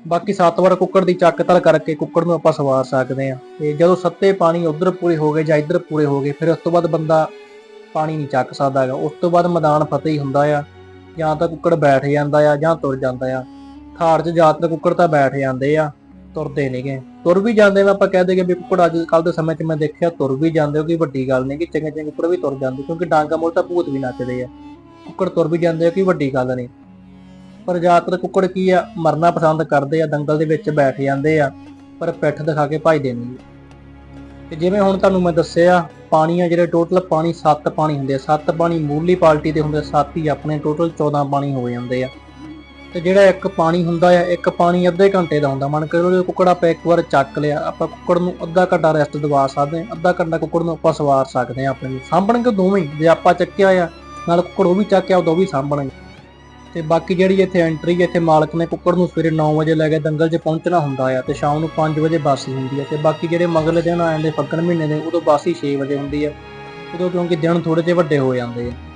ਬਾਕੀ ਸੱਤ ਵਾਰ ਕੁੱਕੜ ਦੀ ਚੱਕ ਧਰ ਕਰਕੇ ਕੁੱਕੜ ਨੂੰ ਆਪਾਂ ਸਵਾਰ ਸਕਦੇ ਆ ਤੇ ਜਦੋਂ ਸੱਤੇ ਪਾਣੀ ਉਧਰ ਪੂਰੇ ਹੋ ਗਏ ਜਾਂ ਇੱਧਰ ਪੂਰੇ ਹੋ ਗਏ, ਫਿਰ ਉਸ ਤੋਂ ਬਾਅਦ ਬੰਦਾ ਪਾਣੀ ਨਹੀਂ ਚੱਕ ਸਕਦਾ ਹੈਗਾ। ਉਸ ਤੋਂ ਬਾਅਦ ਮੈਦਾਨ ਫਤਿਹ ਹੀ ਹੁੰਦਾ ਆ। ਜਾਂ ਤਾਂ ਕੁੱਕੜ ਬੈਠ ਜਾਂਦਾ ਆ ਜਾਂ ਤੁਰ ਜਾਂਦਾ ਆ। ਥਾੜ 'ਚ ਜ਼ਿਆਦਾਤਰ ਕੁੱਕੜ ਤਾਂ ਬੈਠ ਜਾਂਦੇ ਆ। ਤੁਰਦੇ ਨਹੀਂਗੇ ਤੁਰ ਵੀ ਜਾਂਦੇ ਨੇ, ਆਪਾਂ ਕਹਿ ਦੇਗੇ ਵੀ ਕੁੱਕੜ ਅੱਜ ਕੱਲ ਦੇ ਸਮੇਂ 'ਚ ਮੈਂ ਦੇਖਿਆ ਤੁਰ ਵੀ ਜਾਂਦੇ ਹੋ ਕਿ ਵੱਡੀ ਗੱਲ ਨਹੀਂ ਕਿ ਚੰਗੇ ਚੰਗੇ ਕੁੱਕੜ ਵੀ ਤੁਰ ਜਾਂਦੇ, ਕਿਉਂਕਿ ਡਾਂਗਾ ਮੋੜ ਤਾਂ ਭੂਤ ਵੀ ਨੱਚਦੇ ਆ। ਕੁੱਕੜ ਤੁਰ ਵੀ ਜਾਂਦੇ ਹੋ ਕਿ ਵੱਡੀ ਗੱਲ ਨਹੀਂ। ਪਰ ਜ਼ਿਆਦਾਤਰ ਕੁੱਕੜ ਕੀ ਆ, ਮਰਨਾ ਪਸੰਦ ਕਰਦੇ ਆ, ਦੰਗਲ ਦੇ ਵਿੱਚ ਬੈਠ ਜਾਂਦੇ ਆ, ਪਰ ਪਿੱਠ ਦਿਖਾ ਕੇ ਭੱਜਦੇ ਨਹੀਂ ਤੇ ਜਿਵੇਂ ਹੁਣ ਤੁਹਾਨੂੰ ਮੈਂ ਦੱਸਿਆ ਪਾਣੀ ਆ ਜਿਹੜੇ ਟੋਟਲ ਪਾਣੀ 7 ਪਾਣੀ ਹੁੰਦੇ ਆ 7 ਪਾਣੀ ਮੂਲੀ ਪਾਰਟੀ ਦੇ ਹੁੰਦੇ 7 ਹੀ ਆਪਣੇ ਟੋਟਲ 14 ਪਾਣੀ ਹੋ ਜਾਂਦੇ ਆ। ਤੇ ਜਿਹੜਾ ਇੱਕ ਪਾਣੀ ਹੁੰਦਾ ਆ, ਇੱਕ ਪਾਣੀ ਅੱਧੇ ਘੰਟੇ ਦਾ ਹੁੰਦਾ। ਮੰਨ ਕੇ ਚਲੋ ਜੇ ਕੁੱਕੜ ਆਪਾਂ ਇੱਕ ਵਾਰ ਚੱਕ ਲਿਆ, ਆਪਾਂ ਕੁੱਕੜ ਨੂੰ ਅੱਧਾ ਘੰਟਾ ਰੈਸਟ ਦਵਾ ਸਕਦੇ ਹਾਂ, ਅੱਧਾ ਘੰਟਾ ਕੁੱਕੜ ਨੂੰ ਆਪਾਂ ਸਵਾਰ ਸਕਦੇ ਹਾਂ ਆਪਣੇ ਸਾਂਭਣਗੇ ਦੋਵੇਂ? ਹੀ। ਜੇ ਆਪਾਂ ਚੱਕਿਆ ਆ, ਨਾਲ ਕੁੱਕੜ ਉਹ ਵੀ ਚੱਕਿਆ ਉਹ ਵੀ ਸਾਂਭਣਗੇ ਤੇ ਬਾਕੀ ਜਿਹੜੀ ਇੱਥੇ ਐਂਟਰੀ ਇੱਥੇ ਮਾਲਕ ਨੇ ਕੁੱਕੜ ਨੂੰ ਸਵੇਰੇ 9 ਵਜੇ ਲੈ ਕੇ ਦੰਗਲ 'ਚ ਪਹੁੰਚਣਾ ਹੁੰਦਾ ਆ ਤੇ ਸ਼ਾਮ ਨੂੰ 5 ਵਜੇ ਬਾਸੀ ਹੁੰਦੀ ਆ। ਤੇ ਬਾਕੀ ਜਿਹੜੇ ਮਗਲੇ ਦਿਨ ਆ ਜਾਂਦੇ ਫੱਗਣ ਮਹੀਨੇ ਦੇ, ਉਦੋਂ ਬਾਸੀ 6 ਵਜੇ ਹੁੰਦੀ ਆ। ਉਦੋਂ ਕਿਉਂਕਿ ਦਿਨ ਥੋੜੇ ਜਿਹੇ ਵੱਡੇ ਹੋ ਜਾਂਦੇ ਆ।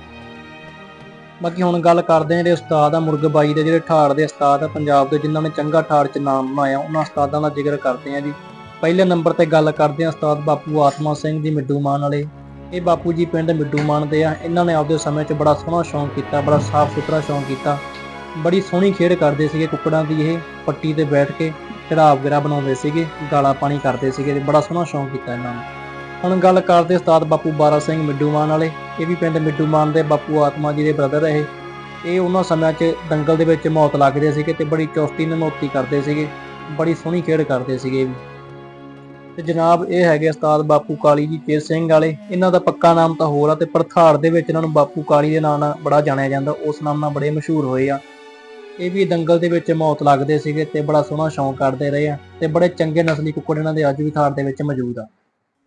ਬਾਕੀ ਹੁਣ ਗੱਲ ਕਰਦੇ ਹਾਂ ਜਿਹੜੇ ਉਸਤਾਦ ਆ ਮੁਰਗਬਾਈ ਦੇ, ਜਿਹੜੇ ਠਾੜ ਦੇ ਉਸਤਾਦ ਆ ਪੰਜਾਬ ਦੇ, ਜਿਨ੍ਹਾਂ ਨੇ ਚੰਗਾ ਠਾੜ ਚ ਨਾਮ ਬਣਾਇਆ, ਉਹਨਾਂ ਉਸਤਾਦਾਂ ਦਾ ਜ਼ਿਕਰ ਕਰਦੇ ਹਾਂ ਜੀ। ਪਹਿਲੇ ਨੰਬਰ ਤੇ ਗੱਲ ਕਰਦੇ ਹਾਂ ਉਸਤਾਦ ਬਾਪੂ ਆਤਮਾ ਸਿੰਘ ਜੀ ਮਿੱਡੂ ਮਾਨ ਵਾਲੇ। ਇਹ ਬਾਪੂ ਜੀ ਪਿੰਡ ਮਿੱਡੂ ਮਾਨ ਦੇ ਆ। ਇਹਨਾਂ ਨੇ ਆਪਦੇ ਸਮੇਂ 'ਚ ਬੜਾ ਸੋਹਣਾ ਸ਼ੌਂਕ ਕੀਤਾ, ਬੜਾ ਸਾਫ਼ ਸੁਥਰਾ ਸ਼ੌਂਕ ਕੀਤਾ। ਬੜੀ ਸੋਹਣੀ ਖੇਡ ਕਰਦੇ ਸੀਗੇ ਕੁੱਕੜਾਂ ਦੀ ਇਹ, ਪੱਟੀ ਤੇ ਬੈਠ ਕੇ ਚੜਾਵ ਵਗੈਰਾ ਬਣਾਉਂਦੇ ਸੀਗੇ ਗਾਲਾ ਪਾਣੀ ਕਰਦੇ ਸੀਗੇ ਬੜਾ ਸੋਹਣਾ ਸ਼ੌਂਕ ਕੀਤਾ ਇਹਨਾਂ ਨੇ। ਹੁਣ ਗੱਲ ਕਰਦੇ ਉਸਤਾਦ ਬਾਪੂ ਬਾਰਾ ਸਿੰਘ ਮਿੱਡੂਮਾਨ ਵਾਲੇ। ਇਹ ਵੀ ਪਿੰਡ ਮਿੱਡੂਮਾਨ ਦੇ ਬਾਪੂ ਆਤਮਾ ਜੀ ਦੇ ਬ੍ਰਦਰ ਰਹੇ ਇਹ। ਉਹਨਾਂ ਸਮਿਆਂ 'ਚ ਦੰਗਲ ਦੇ ਵਿੱਚ ਮੌਤ ਲੱਗਦੇ ਸੀਗੇ ਤੇ ਬੜੀ ਚੌਸਤੀ ਨਮੌਤੀ ਕਰਦੇ ਸੀਗੇ। ਬੜੀ ਸੋਹਣੀ ਖੇਡ ਕਰਦੇ ਸੀਗੇ ਤੇ ਜਨਾਬ ਇਹ ਹੈਗੇ ਉਸਤਾਦ ਬਾਪੂ ਕਾਲੀ ਜੀ ਚੇਤ ਸਿੰਘ ਵਾਲੇ। ਇਹਨਾਂ ਦਾ ਪੱਕਾ ਨਾਮ ਤਾਂ ਹੋਰ ਆ ਤੇ ਪਰਥਾੜ ਦੇ ਵਿੱਚ ਇਹਨਾਂ ਨੂੰ ਬਾਪੂ ਕਾਲੀ ਦੇ ਨਾਂ ਨਾਲ ਬੜਾ ਜਾਣਿਆ ਜਾਂਦਾ। ਉਸ ਨਾਮ ਨਾਲ ਬੜੇ ਮਸ਼ਹੂਰ ਹੋਏ ਆ। ਇਹ ਵੀ ਦੰਗਲ ਦੇ ਵਿੱਚ ਮੌਤ ਲੱਗਦੇ ਸੀਗੇ ਤੇ ਬੜਾ ਸੋਹਣਾ ਸ਼ੌਂਕ ਕਰਦੇ ਰਹੇ ਆ। ਤੇ ਬੜੇ ਚੰਗੇ ਨਸਲੀ ਕੁੱਕੜ ਇਹਨਾਂ ਦੇ ਅੱਜ ਵੀ ਥਾਰ ਦੇ ਵਿੱਚ ਮੌਜੂਦ ਆ।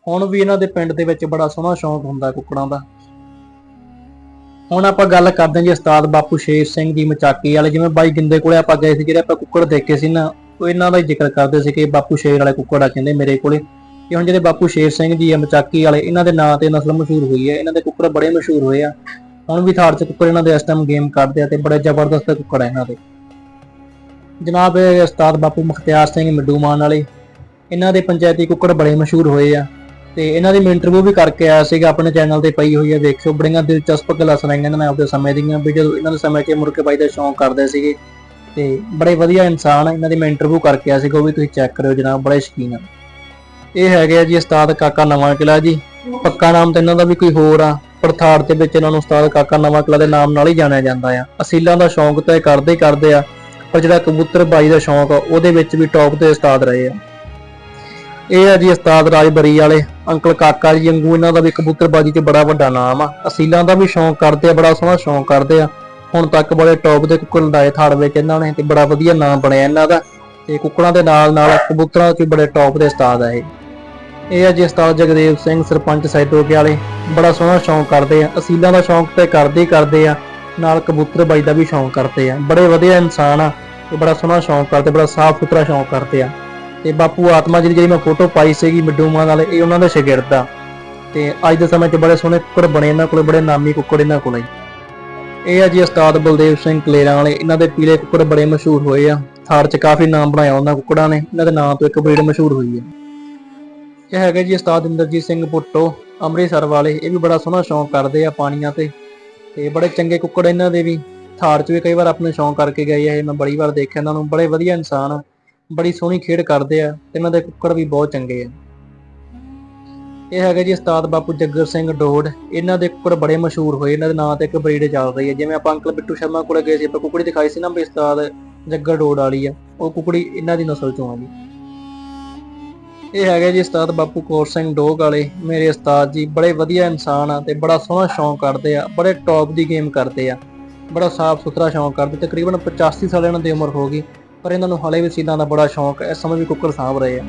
ਹੁਣ ਵੀ ਇਹਨਾਂ ਦੇ ਪਿੰਡ ਦੇ ਵਿੱਚ ਬੜਾ ਸੋਹਣਾ ਸ਼ੌਂਕ ਹੁੰਦਾ ਕੁੱਕੜਾਂ ਦਾ। ਹੁਣ ਆਪਾਂ ਗੱਲ ਕਰਦੇ ਹਾਂ ਜੀ ਉਸਤਾਦ ਬਾਪੂ ਸ਼ੇਰ ਸਿੰਘ ਦੀ ਮਚਾਕੀ ਵਾਲੇ, ਜਿਵੇਂ ਬਾਈ ਗਿੰਦੇ ਕੋਲੇ ਆਪਾਂ ਗਏ ਸੀ, ਜਿਹੜੇ ਆਪਾਂ ਕੁੱਕੜ ਦੇਖੇ ਸੀ ਨਾ, ਉਹ ਇਹਨਾਂ ਦਾ ਹੀ ਜ਼ਿਕਰ ਕਰਦੇ ਸੀ ਕਿ ਬਾਪੂ ਸ਼ੇਰ ਵਾਲੇ ਕੁੱਕੜ ਆ ਕਹਿੰਦੇ ਮੇਰੇ ਕੋਲੇ। ਕਿ ਹੁਣ ਜਿਹੜੇ ਬਾਪੂ ਸ਼ੇਰ ਸਿੰਘ ਜੀ ਆ ਮਚਾਕੀ ਵਾਲੇ, ਇਹਨਾਂ ਦੇ ਨਾਂ ਤੇ ਨਸਲ ਮਸ਼ਹੂਰ ਹੋਈ ਹੈ, ਇਹਨਾਂ ਦੇ ਕੁੱਕੜ ਬੜੇ ਮਸ਼ਹੂਰ ਹੋਏ ਆ। ਹੁਣ ਵੀ ਥਾਰ ਚ ਕੁੱਕੜ ਇਹਨਾਂ ਦੇ ਇਸ ਟਾਈਮ ਗੇਮ ਕਰਦੇ ਆ ਤੇ ਬੜੇ ਜ਼ਬਰਦਸਤ ਕੁੱਕੜ ਆ ਇਹਨਾਂ ਦੇ। ਜਨਾਬ ਉਸਤਾਦ ਬਾਪੂ ਮੁਖਤਿਆਰ ਸਿੰਘ ਮਿੱਡੂਮਾਨ ਵਾਲੇ, ਇਹਨਾਂ ਦੇ ਪੰਚਾਇਤੀ ਕੁੱਕੜ ਬੜੇ ਮਸ਼ਹੂਰ ਹੋਏ ਆ। ਤੇ ਇਹਨਾਂ ਦੀ ਮੈਂ ਇੰਟਰਵਿਊ ਵੀ ਕਰਕੇ ਆਇਆ ਸੀਗਾ, ਆਪਣੇ ਚੈਨਲ ਤੇ ਪਈ ਹੋਈ ਹੈ ਦੇਖਿਓ ਬੜੀਆਂ ਦਿਲਚਸਪ ਗੱਲਾਂ ਸੁਣਾਈਆਂ ਇਹਨਾਂ ਨੇ ਆਪਦੇ ਸਮੇਂ ਦੀਆਂ, ਵੀ ਜਦੋਂ ਇਹਨਾਂ ਦੇ ਸਮੇਂ 'ਚ ਮੁਰਕੇ ਬਾਈ ਦਾ ਸ਼ੌਂਕ ਕਰਦੇ ਸੀਗੇ, ਤੇ ਬੜੇ ਵਧੀਆ ਇਨਸਾਨ ਆ, ਇਹਨਾਂ ਦੀ ਮੈਂ ਇੰਟਰਵਿਊ ਕਰਕੇ ਆਇਆ ਸੀਗਾ, ਉਹ ਵੀ ਤੁਸੀਂ ਚੈੱਕ ਕਰਿਓ ਜਨਾਬ, ਬੜੇ ਸ਼ੌਕੀਨ ਆ। ਇਹ ਹੈਗੇ ਆ ਜੀ ਉਸਤਾਦ ਕਾਕਾ ਨਵਾਂ ਕਿਲਾ ਜੀ, ਪੱਕਾ ਨਾਮ ਤਾਂ ਇਹਨਾਂ ਦਾ ਵੀ ਕੋਈ ਹੋਰ ਆ ਪਰਥਾੜ ਦੇ ਵਿੱਚ ਇਹਨਾਂ ਨੂੰ ਉਸਤਾਦ ਕਾਕਾ ਨਵਾਂ ਕਿਲਾ ਦੇ ਨਾਮ ਨਾਲ ਹੀ ਜਾਣਿਆ ਜਾਂਦਾ ਆ। ਅਸੀਲਾਂ ਦਾ ਸ਼ੌਂਕ ਤਾਂ ਇਹ ਕਰਦੇ ਹੀ ਕਰਦੇ ਆ, ਪਰ ਜਿਹੜਾ ਕਬੂਤਰ ਬਾਈ ਦਾ ਸ਼ੌਂਕ ਆ, ਉਹਦੇ ਵਿੱਚ ਵੀ ਟੌਪ ਤੇ ਉਸਤਾਦ ਰਹੇ ਆ। ਇਹ ਆ ਜੀ ਉਸਤਾਦ ਰਾਜਬਰੀ ਵਾਲੇ, ਅੰਕਲ ਕਾਕਾ ਜੀ, ਵਾਂਗੂ ਇਹਨਾਂ ਦਾ ਵੀ ਕਬੂਤਰਬਾਜੀ 'ਤੇ ਬੜਾ ਵੱਡਾ ਨਾਮ ਆ। ਅਸੀਲਾਂ ਦਾ ਵੀ ਸ਼ੌਂਕ ਕਰਦੇ ਆ, ਬੜਾ ਸੋਹਣਾ ਸ਼ੌਂਕ ਕਰਦੇ ਆ। ਹੁਣ ਤੱਕ ਬੜੇ ਟੌਪ ਦੇ ਕੁੱਕੜ ਲੜਾਏ ਥਾੜ ਵਿੱਚ ਇਹਨਾਂ ਨੇ ਤੇ ਬੜਾ ਵਧੀਆ ਨਾਮ ਬਣਿਆ ਇਹਨਾਂ ਦਾ। ਤੇ ਕੁੱਕੜਾਂ ਦੇ ਨਾਲ ਨਾਲ ਕਬੂਤਰਾਂ 'ਚ ਵੀ ਬੜੇ ਟੌਪ ਦੇ ਉਸਤਾਦ ਆ ਇਹ। ਇਹ ਆ ਜੀ ਉਸਤਾਦ ਜਗਦੇਵ ਸਿੰਘ, ਸਰਪੰਚ ਸੈਦੋਕੇ ਵਾਲੇ। ਬੜਾ ਸੋਹਣਾ ਸ਼ੌਂਕ ਕਰਦੇ ਆ। ਅਸੀਲਾਂ ਦਾ ਸ਼ੌਂਕ ਤੇ ਕਰਦੇ ਹੀ ਕਰਦੇ ਆ। ਨਾਲ ਕਬੂਤਰਬਾਜ਼ੀ ਦਾ ਵੀ ਸ਼ੌਂਕ ਕਰਦੇ ਆ। ਬੜੇ ਵਧੀਆ ਇਨਸਾਨ ਆ। ਤੇ ਬੜਾ ਸੋਹਣਾ ਸ਼ੌਂਕ ਕਰਦੇ, ਬੜਾ ਸਾਫ਼ ਸੁਥਰਾ ਸ਼ੌਂਕ ਕਰਦੇ ਆ। ਤੇ ਬਾਪੂ ਆਤਮਾ ਜੀ ਦੀ ਜਿਹੜੀ ਮੈਂ ਫੋਟੋ ਪਾਈ ਸੀਗੀ ਮਿੱਡੂਮਾਨ ਵਾਲੇ ਇਹ ਉਹਨਾਂ ਦਾ ਸ਼ਾਗਿਰਦ। ਆ ਤੇ ਅੱਜ ਦੇ ਸਮੇਂ 'ਚ ਬੜੇ ਸੋਹਣੇ ਕੁੱਕੜ ਬਣੇ ਇਹਨਾਂ ਕੋਲੇ, ਬੜੇ ਨਾਮੀ ਕੁੱਕੜ ਇਹਨਾਂ ਕੋਲੇ। ਇਹ ਆ ਜੀ ਉਸਤਾਦ ਬਲਦੇਵ ਸਿੰਘ ਕਲੇਰਾਂ ਵਾਲੇ, ਇਹਨਾਂ ਦੇ ਪੀਲੇ ਕੁੱਕੜ ਬੜੇ ਮਸ਼ਹੂਰ ਹੋਏ ਆ। ਥਾਰ 'ਚ ਕਾਫੀ ਨਾਮ ਬਣਾਇਆ ਉਹਨਾਂ ਕੁੱਕੜਾਂ ਨੇ, ਇਹਨਾਂ ਦੇ ਨਾਂ ਤੋਂ ਇੱਕ ਬਰੀਡ ਮਸ਼ਹੂਰ ਹੋਈ ਹੈ। ਇਹ ਹੈਗੇ ਜੀ ਉਸਤਾਦ ਇੰਦਰਜੀਤ ਸਿੰਘ ਪੁੱਟੋ, ਅੰਮ੍ਰਿਤਸਰ ਵਾਲੇ, ਇਹ ਵੀ ਬੜਾ ਸੋਹਣਾ ਸ਼ੌਂਕ ਕਰਦੇ ਆ ਪਾਣੀਆਂ ਤੇ। ਤੇ ਬੜੇ ਚੰਗੇ ਕੁੱਕੜ ਇਹਨਾਂ ਦੇ ਵੀ। ਥਾਰ 'ਚ ਵੀ ਕਈ ਵਾਰ ਆਪਣੇ ਸ਼ੌਂਕ ਕਰਕੇ ਗਏ ਆ, ਇਹ ਮੈਂ ਬੜੀ ਵਾਰ ਦੇਖਿਆ ਇਹਨਾਂ ਨੂੰ, ਬੜੇ ਵਧੀਆ ਇਨਸਾਨ ਆ। ਬੜੀ ਸੋਹਣੀ ਖੇਡ ਕਰਦੇ ਆ ਤੇ ਇਹਨਾਂ ਦੇ ਕੁੱਕੜ ਵੀ ਬਹੁਤ ਚੰਗੇ ਆ। ਇਹ ਹੈਗਾ ਜੀ ਉਸਤਾਦ ਬਾਪੂ ਜੱਗਰ ਸਿੰਘ ਡੋਡ। ਇਹਨਾਂ ਦੇ ਕੁੱਕੜ ਬੜੇ ਮਸ਼ਹੂਰ ਹੋਏ, ਇਹਨਾਂ ਦੇ ਨਾਂ ਤੇ ਇੱਕ ਬਰੀਡ ਚੱਲ ਰਹੀ ਹੈ। ਜਿਵੇਂ ਆਪਾਂ ਅੰਕਲ ਬਿੱਟੂ ਸ਼ਰਮਾ ਕੋਲ ਗਏ ਸੀ, ਆਪਾਂ ਕੁੱਕੜੀ ਦਿਖਾਈ ਸੀ ਨਾ ਵੀ ਉਸਤਾਦ ਜੱਗਰ ਡੋਡ ਵਾਲੀ ਆ। ਉਹ ਕੁੱਕੜੀ ਇਹਨਾਂ ਦੀ ਨਸਲ ਚੋਂ ਆ ਜੀ। ਇਹ ਹੈਗਾ ਜੀ ਉਸਤਾਦ ਬਾਪੂ ਕੌਰ ਸਿੰਘ ਡੋਗ ਵਾਲੇ। ਮੇਰੇ ਉਸਤਾਦ ਜੀ ਬੜੇ ਵਧੀਆ ਇਨਸਾਨ ਆ ਤੇ ਬੜਾ ਸੋਹਣਾ ਸ਼ੌਂਕ ਕਰਦੇ ਆ, ਬੜੇ ਟੌਪ ਦੀ ਗੇਮ ਕਰਦੇ ਆ। ਬੜਾ ਸਾਫ਼ ਸੁਥਰਾ ਸ਼ੌਂਕ ਕਰਦੇ ਤਕਰੀਬਨ 85 ਸਾਲ ਇਹਨਾਂ ਦੀ ਉਮਰ ਹੋ ਗਈ। ਪਰ ਇਹਨਾਂ ਨੂੰ ਹਾਲੇ ਵੀ ਸੀਲਾਂ ਦਾ ਬੜਾ ਸ਼ੌਂਕ ਹੈ। ਇਸ ਸਮੇਂ ਵੀ ਕੁੱਕੜ ਸਾਂਭ ਰਹੇ ਆ।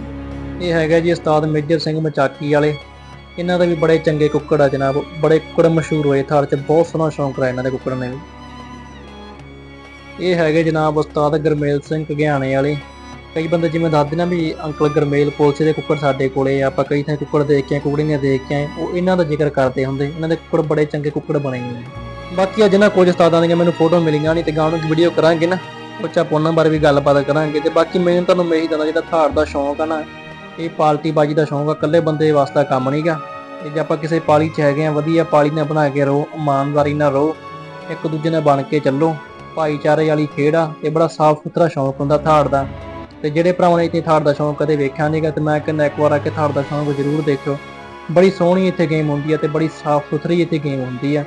ਇਹ ਹੈਗਾ ਜੀ ਉਸਤਾਦ ਮੇਜਰ ਸਿੰਘ ਮਚਾਕੀ ਵਾਲੇ। ਇਹਨਾਂ ਦੇ ਵੀ ਬੜੇ ਚੰਗੇ ਕੁੱਕੜ ਆ ਜਨਾਬ। ਬੜੇ ਕੁੱਕੜ ਮਸ਼ਹੂਰ ਹੋਏ ਥਾਰ 'ਚ। ਬਹੁਤ ਸੋਹਣਾ ਸ਼ੌਂਕ ਰਿਹਾ ਇਹਨਾਂ ਦੇ ਕੁੱਕੜ ਨੇ ਵੀ। ਇਹ ਹੈਗੇ ਜਨਾਬ ਉਸਤਾਦ ਗਰਮੇਲ ਸਿੰਘ ਘਗਿਆਣੇ ਵਾਲੇ। ਕਈ ਬੰਦੇ ਜਿਵੇਂ ਦੱਸਦੇ ਨਾ ਵੀ ਅੰਕਲ ਗਰਮੇਲ ਪੁਲਸੇ ਦੇ ਕੁੱਕੜ ਸਾਡੇ ਕੋਲੇ ਆ। ਆਪਾਂ ਕਈ ਥਾਂ ਕੁੱਕੜ ਦੇਖ ਕੇ ਆਏ, ਕੁਕੜੀਆਂ ਦੇਖ ਕੇ ਆਏ। ਉਹ ਇਹਨਾਂ ਦਾ ਜ਼ਿਕਰ ਕਰਦੇ ਹੁੰਦੇ। ਇਹਨਾਂ ਦੇ ਕੁੱਕੜ ਬੜੇ ਚੰਗੇ ਕੁੱਕੜ ਬਣੇ ਹੋਏ ਬਾਕੀ ਅੱਜ ਨਾ ਕੁਝ ਉਸਤਾਦਾਂ ਦੀਆਂ ਮੈਨੂੰ ਫੋਟੋ ਮਿਲੀਆਂ ਨਹੀਂ ਤੇ ਗਾਉਣ ਨੂੰ ਵੀਡੀਓ ਕਰਾਂਗੇ ਨਾ। ਬੱਚਾ ਪੋਨਾਂ ਬਾਰੇ ਵੀ ਗੱਲਬਾਤ ਕਰਾਂਗੇ ਤੇ ਬਾਕੀ ਮੈਨੂੰ ਤੁਹਾਨੂੰ ਮੈਂ ਇਹੀ ਦੱਸਦਾ ਜਿਹੜਾ ਥਾਰ ਦਾ ਸ਼ੌਂਕ ਆ ਨਾ, ਇਹ ਪਾਲਟੀ ਬਾਜੀ ਦਾ ਸ਼ੌਂਕ ਆ, ਇਕੱਲੇ ਬੰਦੇ ਵਾਸਤੇ ਕੰਮ ਨਹੀਂਗਾ। ਤੇ ਜੇ ਆਪਾਂ ਕਿਸੇ ਪਾਲੀ 'ਚ ਹੈਗੇ ਆ, ਵਧੀਆ ਪਾਲੀ ਨਾਲ ਬਣਾ ਕੇ ਰਹੋ, ਇਮਾਨਦਾਰੀ ਨਾਲ ਰਹੋ, ਇੱਕ ਦੂਜੇ ਨਾਲ ਬਣ ਕੇ ਚੱਲੋ, ਭਾਈਚਾਰੇ ਵਾਲੀ ਖੇਡ ਆ ਤੇ ਬੜਾ ਸਾਫ਼ ਸੁਥਰਾ ਸ਼ੌਂਕ ਹੁੰਦਾ ਥਾਰ ਦਾ। ਤੇ ਜਿਹੜੇ ਭਰਾਵਾਂ ਨੇ ਇੱਥੇ ਥਾਰ ਦਾ ਸ਼ੌਂਕ ਕਦੇ ਵੇਖਿਆ ਨਹੀਂਗਾ, ਤੇ ਮੈਂ ਕਹਿੰਦਾ ਇੱਕ ਵਾਰ ਆ ਕੇ ਥਾਰ ਦਾ ਸ਼ੌਂਕ ਜ਼ਰੂਰ ਦੇਖਿਓ। ਬੜੀ ਸੋਹਣੀ ਇੱਥੇ ਗੇਮ ਹੁੰਦੀ ਆ ਤੇ ਬੜੀ ਸਾਫ਼ ਸੁਥਰੀ ਇੱਥੇ ਗੇਮ ਹੁੰਦੀ ਆ।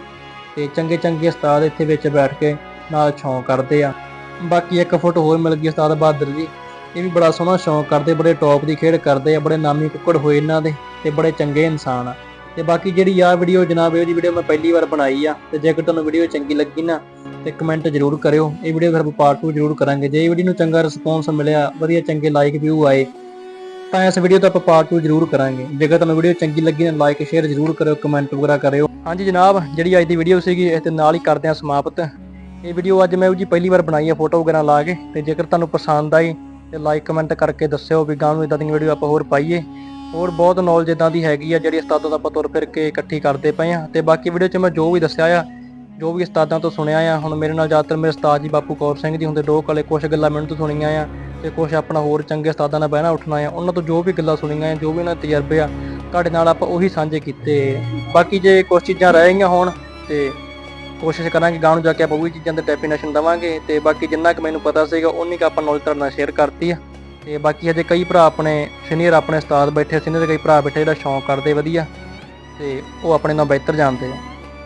ਤੇ ਚੰਗੇ ਚੰਗੇ ਉਸਤਾਦ ਇੱਥੇ ਵਿੱਚ ਬੈਠ ਕੇ ਨਾਲ ਸ਼ੌਂਕ ਕਰਦੇ ਆ। ਬਾਕੀ ਇੱਕ ਫੁੱਟ ਹੋਰ ਮਿਲ ਗਈ ਉਸਤਾਦ ਬਹਾਦਰ ਜੀ ਇਹ ਵੀ ਬੜਾ ਸੋਹਣਾ ਸ਼ੌਂਕ ਕਰਦੇ, ਬੜੇ ਟੌਪ ਦੀ ਖੇਡ ਕਰਦੇ ਆ, ਬੜੇ ਨਾਮੀ ਕੁੱਕੜ ਹੋਏ ਇਹਨਾਂ ਦੇ ਤੇ ਬੜੇ ਚੰਗੇ ਇਨਸਾਨ ਆ। ਤੇ ਬਾਕੀ ਜਿਹੜੀ ਆ ਵੀਡੀਓ ਜਨਾਬ, ਇਹ ਜੀ ਵੀਡੀਓ ਮੈਂ ਪਹਿਲੀ ਵਾਰ ਬਣਾਈ ਆ, ਤੇ ਜੇਕਰ ਤੁਹਾਨੂੰ ਵੀਡੀਓ ਚੰਗੀ ਲੱਗੀ ਨਾ, ਤੇ ਕਮੈਂਟ ਜ਼ਰੂਰ ਕਰਿਓ। ਇਹ ਵੀਡੀਓ ਫਿਰ ਆਪਾਂ ਪਾਰਟ 2 ਜ਼ਰੂਰ ਕਰਾਂਗੇ। ਜੇ ਇਹ ਵੀਡੀਓ ਨੂੰ ਚੰਗਾ ਰਿਸਪੌਂਸ ਮਿਲਿਆ, ਵਧੀਆ ਚੰਗੇ ਲਾਈਕ ਵਿਊ ਆਏ, ਤਾਂ ਇਸ ਵੀਡੀਓ ਤੋਂ ਆਪਾਂ ਪਾਰਟ 2 ਜ਼ਰੂਰ ਕਰਾਂਗੇ। ਜੇਕਰ ਤੁਹਾਨੂੰ ਵੀਡੀਓ ਚੰਗੀ ਲੱਗੀ ਤਾਂ ਲਾਈਕ ਸ਼ੇਅਰ ਜ਼ਰੂਰ ਕਰਿਓ ਕਮੈਂਟ ਵਗੈਰਾ ਕਰਿਓ। ਹਾਂਜੀ ਜਨਾਬ, ਜਿਹੜੀ ਅੱਜ ਦੀ ਵੀਡੀਓ ਸੀਗੀ ਇਸ ਦੇ ਨਾਲ ਹੀ ਕਰਦੇ ਹਾਂ ਸਮਾਪਤ। ਇਹ ਵੀਡੀਓ ਅੱਜ ਮੈਂ ਉਹ ਜੀ ਪਹਿਲੀ ਵਾਰ ਬਣਾਈ ਹੈ ਫੋਟੋ ਵਗੈਰਾ ਲਾ ਕੇ। ਤੇ ਜੇਕਰ ਤੁਹਾਨੂੰ ਪਸੰਦ ਆਈ, ਤੇ ਲਾਈਕ ਕਮੈਂਟ ਕਰਕੇ ਦੱਸਿਓ ਵੀ ਗਾਂ ਨੂੰ ਇਦਾਂ ਦੀਆਂ ਵੀਡੀਓ ਆਪਾਂ ਹੋਰ ਪਾਈਏ। ਹੋਰ ਬਹੁਤ ਨੌਲੇਜ ਇਦਾਂ ਦੀ ਹੈਗੀ ਆ, ਜਿਹੜੀ ਉਸਤਾਦਾਂ ਦਾ ਆਪਾਂ ਤੁਰ ਫਿਰ ਕੇ ਇਕੱਠੀ ਕਰਦੇ ਪਏ ਆ। ਤੇ ਬਾਕੀ ਵੀਡੀਓ 'ਚ ਮੈਂ ਜੋ ਵੀ ਦੱਸਿਆ ਆ, ਜੋ ਵੀ ਉਸਤਾਦਾਂ ਤੋਂ ਸੁਣਿਆ ਆ, ਹੁਣ ਮੇਰੇ ਨਾਲ ਜ਼ਿਆਦਾਤਰ ਮੇਰੇ ਉਸਤਾਦ ਜੀ ਬਾਪੂ ਕੌਰ ਸਿੰਘ ਜੀ ਹੁੰਦੇ ਡੋਕ ਵਾਲੇ ਕੁਝ ਗੱਲਾਂ ਮੈਨੂੰ ਤੋਂ ਸੁਣੀਆਂ ਆ, ਤੇ ਕੁਝ ਆਪਣਾ ਹੋਰ ਚੰਗੇ ਉਸਤਾਦਾਂ ਨਾਲ ਬਹਿਣਾ ਉੱਠਣਾ ਆ, ਉਹਨਾਂ ਤੋਂ ਜੋ ਵੀ ਗੱਲਾਂ ਸੁਣੀਆਂ ਆ, ਜੋ ਵੀ ਉਹਨਾਂ ਦੇ ਤਜਰਬੇ ਆ, ਤੁਹਾਡੇ ਨਾਲ ਆਪਾਂ ਉਹੀ ਸਾਂਝੇ ਕੀਤੇ। ਬਾਕੀ ਜੇ ਕੁਝ ਚੀਜ਼ਾਂ ਰਹਿ ਗਈਆਂ ਹੋਣ, ਤੇ ਕੋਸ਼ਿਸ਼ ਕਰਾਂਗੇ ਗਾਂਹ ਨੂੰ ਜਾ ਕੇ ਆਪਾਂ ਉਹ ਵੀ ਚੀਜ਼ਾਂ ਦੇ ਡੈਫੀਨੇਸ਼ਨ ਦਵਾਂਗੇ ਤੇ ਬਾਕੀ ਜਿੰਨਾ ਕਿ ਮੈਨੂੰ ਪਤਾ ਸੀਗਾ ਉਨੀ ਕੁ ਆਪਾਂ ਨੌਲੇਜ ਤੁਹਾਡੇ ਨਾਲ ਸ਼ੇਅਰ ਕਰਤੀ ਆ। ਤੇ ਬਾਕੀ ਹਜੇ ਕਈ ਭਰਾ ਆਪਣੇ ਸੀਨੀਅਰ ਆਪਣੇ ਉਸਤਾਦ ਬੈਠੇ ਸੀਨੀਅਰ ਕਈ ਭਰਾ ਬੈਠੇ, ਜਿਹੜਾ ਸ਼ੌਂਕ ਕਰਦੇ ਵਧੀਆ। ਤੇ ਉਹ ਆਪਣੇ ਨਾਲ ਬਿਹਤਰ ਜਾਣਦੇ ਆ।